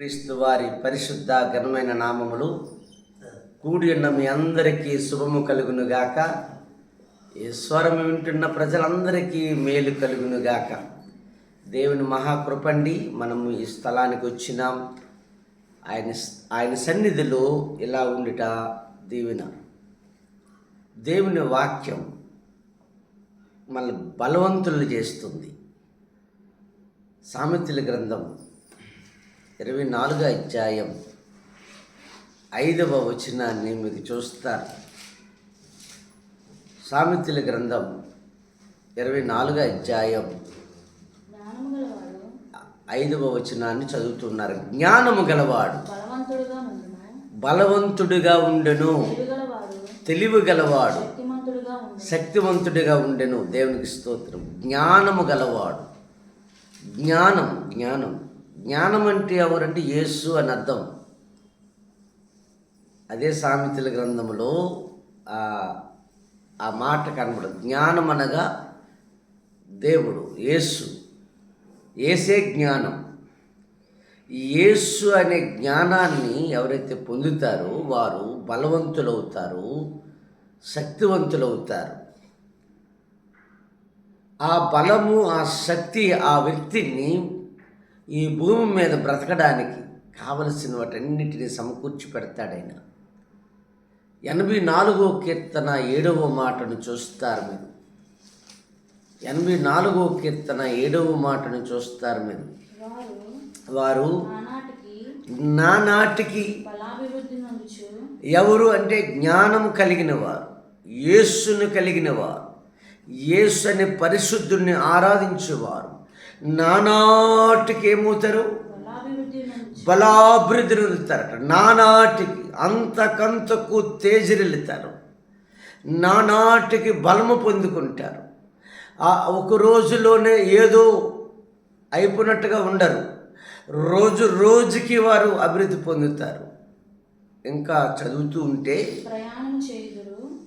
క్రీస్తు వారి పరిశుద్ధ ఘనమైన నామములు. కూడి ఉన్న మీ అందరికీ శుభము కలుగును గాక. ఈ స్వరం వింటున్న ప్రజలందరికీ మేలు కలుగును గాక. దేవుని మహాకృపండి మనము ఈ స్థలానికి వచ్చినాం. ఆయన ఆయన సన్నిధిలో ఇలా ఉండుట దీవెన. దేవుని వాక్యం మన బలవంతులు చేస్తుంది. సామెతల గ్రంథం ఇరవై నాలుగో అధ్యాయం ఐదవ వచనాన్ని మీకు చూస్తారు సామెతల గ్రంథం ఇరవై నాలుగో అధ్యాయం ఐదవ వచనాన్ని చదువుతున్నారు. జ్ఞానము గలవాడు బలవంతుడుగా ఉండును. తెలివి గలవాడు శక్తివంతుడిగా ఉండెను. దేవునికి స్తోత్రం. జ్ఞానము గలవాడు. జ్ఞానం జ్ఞానం. జ్ఞానం అంటే ఎవరంటే యేసు అని అర్థం. అదే సామెతల గ్రంథంలో ఆ మాట కనబడదు. జ్ఞానం అనగా దేవుడు యేసు. ఏసే జ్ఞానం. యేసు అనే జ్ఞానాన్ని ఎవరైతే పొందుతారో వారు బలవంతులవుతారు శక్తివంతులవుతారు. ఆ బలము ఆ శక్తి ఆ వ్యక్తిని ఈ భూమి మీద బ్రతకడానికి కావలసిన వాటన్నిటిని సమకూర్చి పెడతాడైన ఎనభై నాలుగో కీర్తన ఏడవ మాటను చూస్తారు మీరు. ఎనభై నాలుగో కీర్తన ఏడవ మాటను చూస్తారు మీరు. వారు నానాటికి ఎవరు అంటే జ్ఞానం కలిగిన వారు యేసును కలిగిన వారు యేసు అనే పరిశుద్ధుని ఆరాధించేవారు. నానాటికి ఏమవుతారు? బలాభివృద్ధి నొందుచు బలాభివృద్ధి పొందుతారట నానాటికి అంతకంతకు తేజరిల్లుతారు. నానాటికి బలము పొందుకుంటారు. ఆ ఒక రోజులోనే ఏదో అయిపోయినట్టుగా ఉండరు. రోజు రోజుకి వారు అభివృద్ధి పొందుతారు. ఇంకా చదువుతూ ఉంటే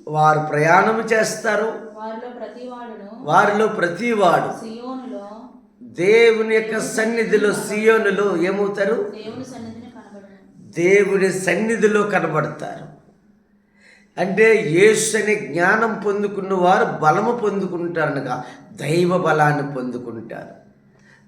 వారు ప్రయాణం చేస్తారు. వారిలో ప్రతివాడు దేవుని యొక్క సన్నిధిలో సియోనులో ఏమవుతారు? దేవుని సన్నిధిలో కనబడతారు. అంటే యేసు అనే జ్ఞానం పొందుకున్న వారు బలము పొందుకుంటారనగా దైవ బలాన్ని పొందుకుంటారు.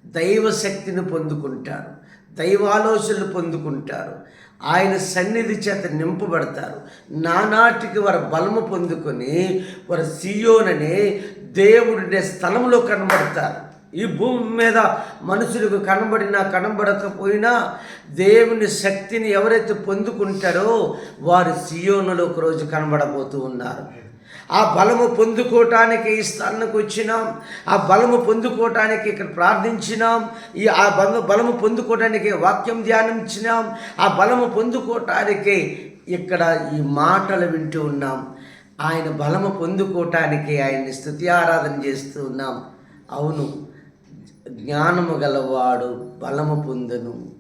దైవ శక్తిని పొందుకుంటారు. దైవాలోచనలు పొందుకుంటారు. ఆయన సన్నిధి చేత నింపబడతారు. నానాటికి వారు బలము పొందుకొని వారు సియోననే దేవుడి స్థలంలో కనబడతారు. ఈ భూమి మీద మనుషులకు కనబడినా కనబడకపోయినా దేవుని శక్తిని ఎవరైతే పొందుకుంటారో వారు సియోనులో ఒక రోజు కనబడబోతూ ఉన్నారు. ఆ బలము పొందుకోవటానికి ఈ స్థానానికి వచ్చినాం. ఆ బలము పొందుకోవటానికి ఇక్కడ ప్రార్థించినాం. ఈ ఆ బల బలము పొందుకోవటానికి వాక్యం ధ్యానించినాం. ఆ బలము పొందుకోవటానికి ఇక్కడ ఈ మాటలు వింటూ ఉన్నాం. ఆయన బలము పొందుకోవటానికి ఆయన్ని స్థుతి ఆరాధన చేస్తూ ఉన్నాం. అవును. జ్ఞానము గలవాడు బలము పొందును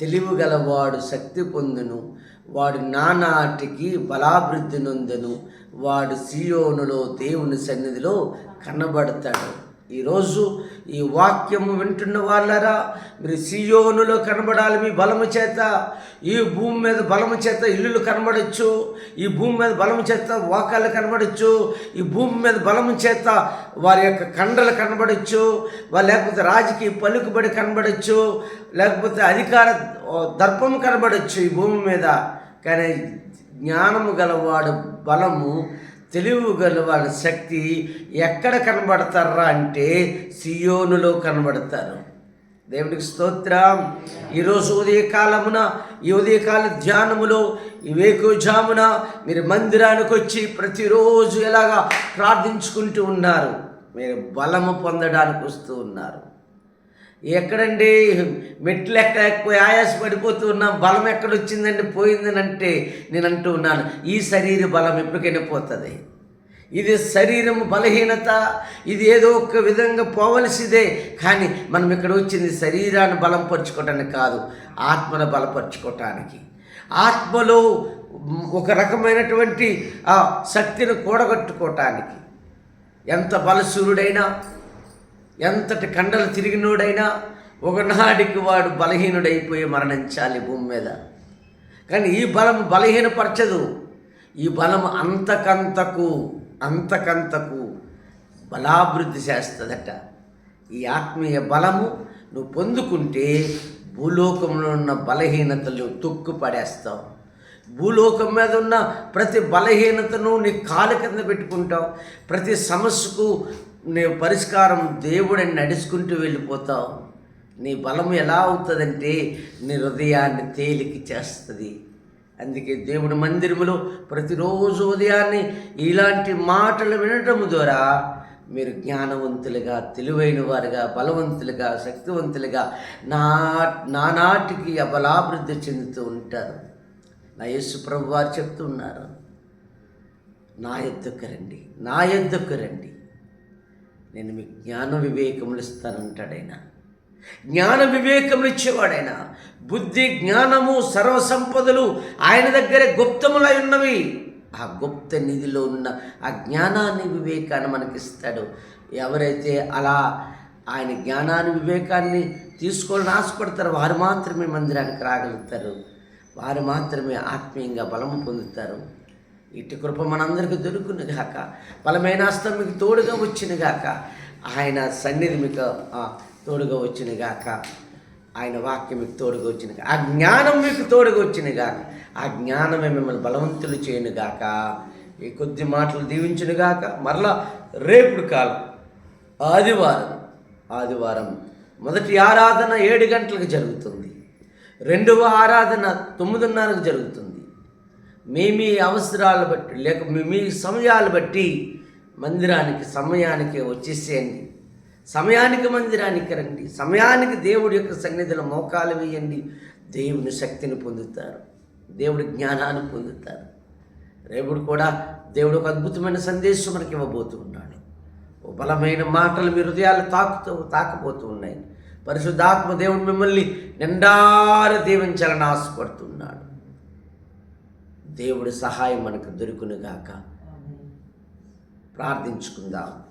తెలివి గలవాడు శక్తి పొందును వాడు నానాటికి బలాభివృద్ధి నొందును వాడు సియోనులో దేవుని సన్నిధిలో కనబడతాడు. ఈరోజు ఈ వాక్యము వింటున్న వాళ్ళరా మీరు సియోనులో కనబడాలి మీ బలము చేత. ఈ భూమి మీద బలము చేత ఇల్లులు కనబడచ్చు ఈ భూమి మీద బలము చేత వాకాలు కనబడచ్చు ఈ భూమి మీద బలము చేత వారి యొక్క కండలు కనబడచ్చు లేకపోతే రాజకీయ పలుకుబడి కనబడచ్చు లేకపోతే అధికార దర్పము కనబడచ్చు ఈ భూమి మీద. కానీ జ్ఞానము గలవాడు బలము తెలివి గలవాడి శక్తి ఎక్కడ కనబడతారా అంటే సియోనులో కనబడతారు. దేవుడికి స్తోత్రం. ఈరోజు ఉదయకాలమున ఈ ఉదయకాల ధ్యానములో ఈ వేకుజామున మీరు మందిరానికి వచ్చి ప్రతిరోజు ఎలాగా ప్రార్థించుకుంటూ ఉన్నారు? మీరు బలము పొందడానికి వస్తూ ఉన్నారు. ఎక్కడండి? మెట్లు ఎక్కలేకపోయి ఆయాస పడిపోతూ ఉన్నా బలం ఎక్కడొచ్చిందండి పోయిందని అంటే నేను అంటూ ఉన్నాను. ఈ శరీర బలం ఎప్పటికైనా పోతుంది. ఇది శరీరం బలహీనత ఇది ఏదో ఒక విధంగా పోవలసిదే. కానీ మనం ఇక్కడ వచ్చింది శరీరాన్ని బలపరుచుకోవటానికి కాదు ఆత్మను బలపరచుకోవటానికి. ఆత్మలో ఒక రకమైనటువంటి ఆ శక్తిని కూడగట్టుకోవటానికి. ఎంత బలసూరుడైనా ఎంతటి కండలు తిరిగినోడైనా ఒకనాటికి వాడు బలహీనుడైపోయి మరణించాలి భూమి మీద. కానీ ఈ బలం బలహీనపరచదు. ఈ బలం అంతకంతకు అంతకంతకు బలాభివృద్ధి చేస్తుందట. ఈ ఆత్మీయ బలము నువ్వు పొందుకుంటే భూలోకంలో ఉన్న బలహీనతలు తొక్కు పడేస్తావు. భూలోకం మీద ఉన్న ప్రతి బలహీనతను నీ కాలు కింద పెట్టుకుంటావు. ప్రతి సమస్యకు నీ పరిష్కారం దేవుడని నడుచుకుంటూ వెళ్ళిపోతావు. నీ బలం ఎలా అవుతుందంటే నీ హృదయాన్ని తేలిక చేస్తుంది. అందుకే దేవుడి మందిరములో ప్రతిరోజు ఉదయాన్నే ఇలాంటి మాటలు వినటం ద్వారా మీరు జ్ఞానవంతులుగా తెలివైన వారుగా బలవంతులుగా శక్తివంతులుగా నా నానాటికి అబలాభివృద్ధి చెందుతూ ఉంటారు. నా యేసు ప్రభు వారు చెప్తున్నారు నా ఎద్దుకు రండి నా ఎద్దుకు రండి. నేను మీకు జ్ఞాన వివేకములు ఇస్తానంటాడైనా జ్ఞాన వివేకములు ఇచ్చేవాడైనా బుద్ధి జ్ఞానము సర్వసంపదలు ఆయన దగ్గరే గుప్తములై ఉన్నవి. ఆ గుప్త నిధిలో ఉన్న ఆ జ్ఞానాన్ని వివేకాన్ని మనకిస్తాడు. ఎవరైతే అలా ఆయన జ్ఞానాన్ని వివేకాన్ని తీసుకోవాలని ఆశపడతారో వారు మాత్రమే మందిరానికి రాగలుగుతారు. వారు మాత్రమే ఆత్మీయంగా బలము పొందుతారు. ఇటు కృప మనందరికీ దొరుకును గాక. బలమైన అస్తం మీకు తోడుగా వచ్చిన గాక. ఆయన సన్నిధి మీకు తోడుగా వచ్చిన గాక. ఆయన వాక్యం మీకు తోడుగా వచ్చిన ఆ జ్ఞానం మీకు తోడుగా వచ్చిన గాక. ఆ జ్ఞానమే మిమ్మల్ని బలవంతులు చేయను గాక. ఈ కొద్ది మాటలు దీవించును గాక. మరలా రేపుడు కాలం ఆదివారం ఆదివారం మొదటి ఆరాధన ఏడు గంటలకు జరుగుతుంది. రెండవ ఆరాధన తొమ్మిదిన్నరకు జరుగుతుంది. మీ మీ అవసరాలు బట్టి లేక మీ మీ సమయాలు బట్టి మందిరానికి సమయానికి వచ్చేసేయండి. సమయానికి మందిరానికి రండి. సమయానికి దేవుడి యొక్క సన్నిధిలో మోకాలు వేయండి. దేవుని శక్తిని పొందుతారు. దేవుడి జ్ఞానాన్ని పొందుతారు. రేపుడు కూడా దేవుడు ఒక అద్భుతమైన సందేశం మనకి ఇవ్వబోతున్నాడు ఓ బలమైన మాటలు మీ హృదయాలు తాకుతూ తాకపోతూ ఉన్నాయి. పరిశుద్ధాత్మ దేవుడు మిమ్మల్ని నిండార దీవించాలని ఆశపడుతున్నాడు. దేవుడి సహాయం మనకు దొరుకునుగాక. ప్రార్థించుకుందాం.